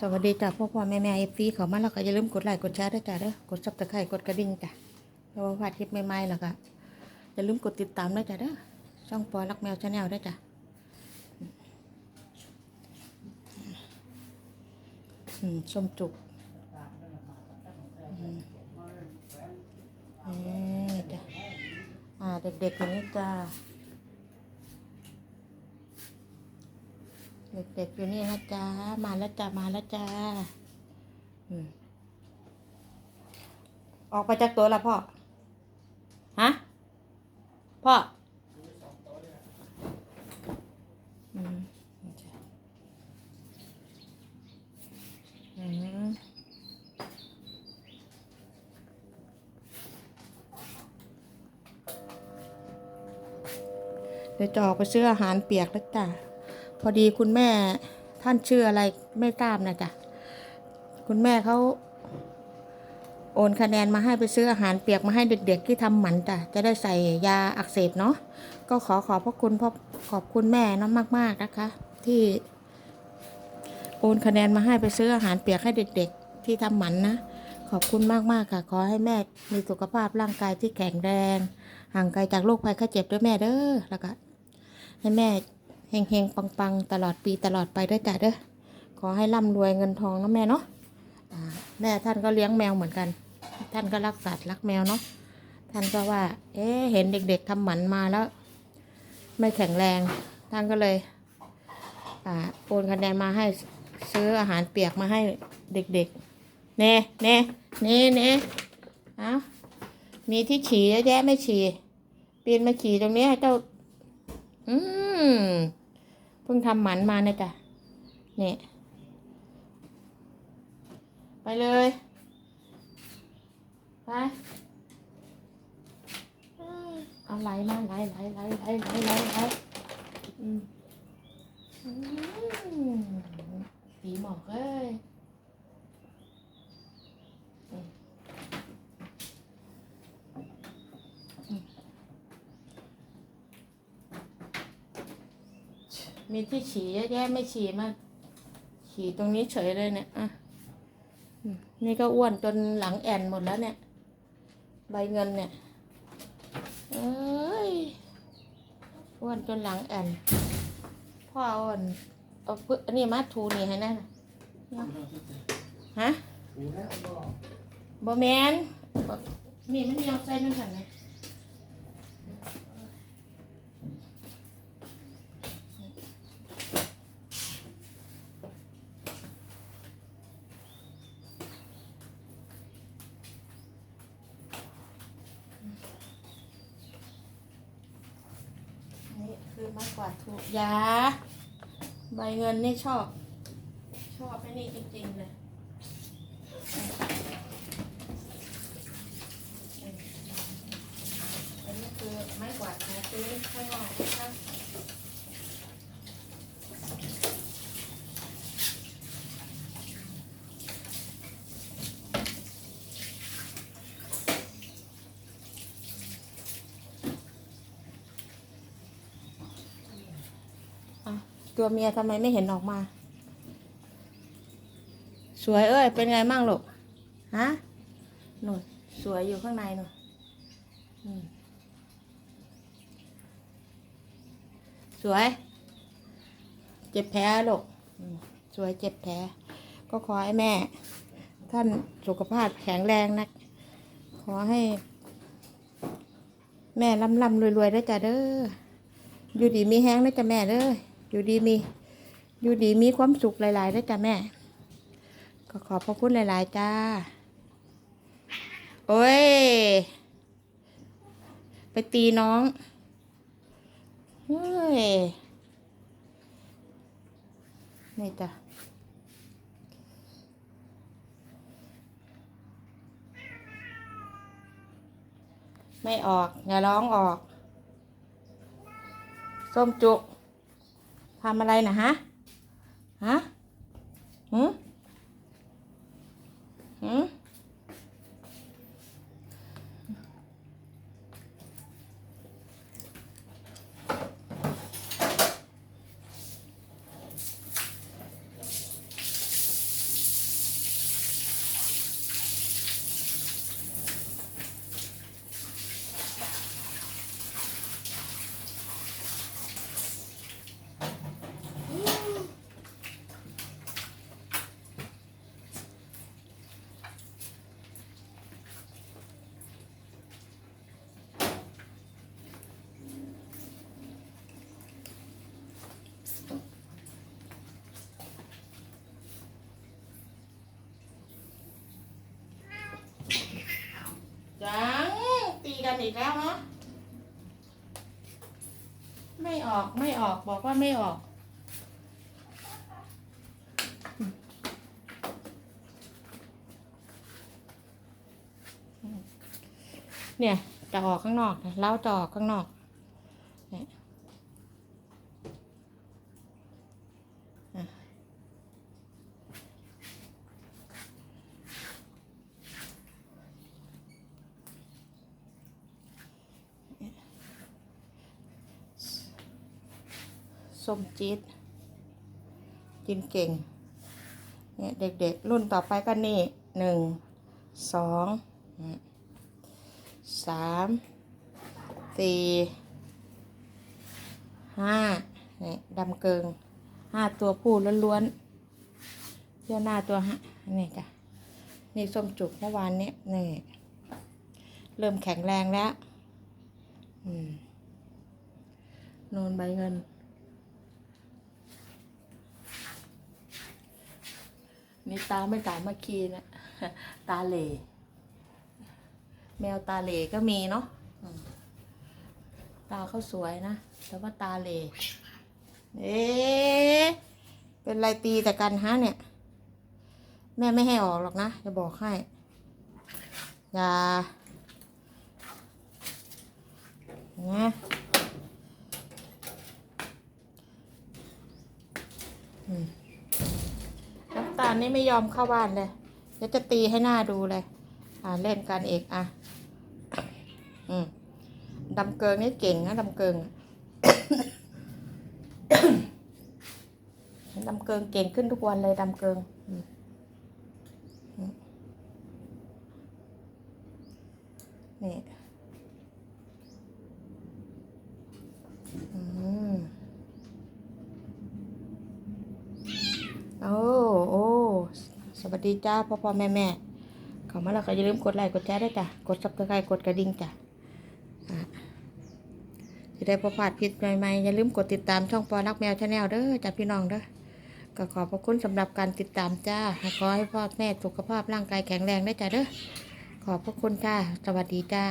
สวัสดีจ้ะพ่อพ่อแม่แม่เอฟซีเขามาแล้วก็อย่าลืมกดไลค์กดแชร์ด้วยจ้ะเด้อกดซับสไครต์กดกระดิ่งจ้ะเพราะว่าพลาดคลิปใหม่ๆแล้วก็อย่าลืมกดติดตามด้วยจ้ะเด้อช่องปอรักแมวชาแนลด้วยจ้ะอืมส้มจุกอืมจ้ะอ่าเด็กๆอย่างนี้จ้า เด็กๆอยู่นี่นะจ๊ะ มาแล้วจ้ามาแล้วจ้าออกไปจากตัวละพ่อ ฮะ พ่อเดี๋ยวจะออกไปซื้ออาหารเปียกแล้วจ้ะ พอดีคุณแม่ท่านชื่ออะไรไม่ทราบนะจ๊ะคุณแม่เขาโอนคะแนนมาให้ไปซื้ออาหารเปียกมาให้เด็ก ๆ ที่ทำหมันจ้ะจะได้ใส่ยาอักเสบเนาะก็ขอขอบพระคุณพ่อขอบคุณแม่น้องมาก ๆนะคะ ที่โอนคะแนนมาให้ไปซื้ออาหารเปียกให้เด็ก ๆ ที่ทำหมันนะขอบคุณมาก ๆ ค่ะ ขอให้แม่มีสุขภาพร่างกายที่แข็งแรง ห่างไกลจากโรคภัยไข้เจ็บด้วยแม่เด้อแล้วก็ให้แม่ เฮงเฮงปังปังๆ ตลอดปีตลอดไปด้วยจ้ะเด้อ ขอให้ร่ำรวยเงินทองนะแม่เนาะแม่ท่านก็เลี้ยงแมวเหมือนกัน ท่านก็รักสัตว์รักแมวเนาะ ท่านก็ว่า เอ๊ะเห็นเด็ก ๆทำหมันมาแล้ว ไม่แข็งแรง ท่านก็เลยอโอนคะแนนมาให้ซื้ออาหารเปียกมาให้เด็กๆ เน่เน่เน่เน่เอามีที่ฉี่เยอะแยะไม่ฉี่ปีนมาฉี่ตรงนี้ให้เจ้า อืม พิ่งทำหมันมาเนี่ยจ้ะเนี่ยไปเลยไปเอ้ยเอาไหลมาไหลไหลไหลไหลไหลไหลไหลอืมอืมผีหมอกเอ้ยอืมอืม มีที่ฉี่เยอะแยะไม่ฉี่มาฉี่ตรงนี้เฉยเลยเนี่ยอะนี่ก็อ้วนจนหลังแอนหมดแล้วเนี่ย ใบเงินเนี่ย เอ้ย อ้วนจนหลังแอนพ่ออ้วนเอาเพื่อนนี้มาถูนี่ให้แน่นะฮะบอแมนนี่มันยาวใส่นั่นกันไงนี่คือ ไม้กวาดถูกยาใบเงินนี่ชอบ ชอบไอ้นี่จริงๆเลยอันนี้คือไม้กวาดหาซื้อข้างนอกนะคะอะ ตัวเมียทำไมไม่เห็นออกมา สวยเอ้ย เป็นไงมั่งลูกฮะหนูสวยอยู่ข้างในหนูสวย เจ็บแผลลูกอืมสวยเจ็บแผลก็ขอให้แม่ ท่านสุขภาพแข็งแรงนะ ขอให้ แม่ร่ำร่ำรวยรวยได้จ้ะเด้ออยู่ดีมีแห้งได้จ้ะแม่เด้อ อยู่ดีมี อยู่ดีมีความสุขหลายๆได้จ้ะแม่ ก็ขอพระคุณหลาย ๆ จ้า โอ้ย ไปตีน้องเฮ้ย นี่จ้ะไม่ออก อย่าร้องออก ส้มจุก ทำอะไรนะฮะ ฮะหืมหืม จังตีกันอีกแล้วเนาะไม่ออกไม่ออกบอกว่าไม่ออก เนี่ยจะออกข้างนอกนะเล้าจะออกข้างนอกเนี่ย ส้มจี๊ดกินเก่งเนี่ยเด็กๆ รุ่นต่อไปก็นี่หนึ่งสองสามสี่ห้าเนี่ยดำเกิงห้าตัวผู้ล้วนๆเที่ยวหน้าตัวฮะนี่จ้ะนี่ส้มจุกเมื่อวานนี้นี่ เริ่มแข็งแรงแล้วอืมโนนใบเงิน นี่ตาไม่ตามาคีนะ ตาเหล่แมวตาเหล่ก็มีเนาะตาเขาสวยนะ แต่ว่าตาเหล่เอ๊เป็นไรตีแต่กันฮะเนี่ย แม่ไม่ให้ออกหรอกนะจะบอกให้ อย่านะอืมน้ำตานนี่ไม่ยอมเข้าบ้านเลยเดี๋ยวจะตีให้หน้าดูเลย อ่าเล่นกันเอกอะ อืมดำเกิงนี่เก่งนะดำเกิงดำเกิงเก่งขึ้นทุกวันเลยดำเกิงอืมอืมนี่อืมโอ้โอ้ส วัสดีจ้าพ่อพ่อแม่แม่เข้ามาแล้วก็อย่าลืมกดไลค์กดแชร์ด้วยจ้ะกดซับสไครต์กดกระดิ่งจ้ะจะได้ประพลาดผิดใหม่ๆอย่าลืมกดติดตามช่องปอรักแมวชาแนลเด้อจ้ะพี่น้องเด้อก็ขอบพระคุณสำหรับการติดตามจ้าขอให้พ่อแม่สุขภาพร่างกายแข็งแรงได้จ้ะเด้อขอบพระคุณจ้าสวัสดีจ้า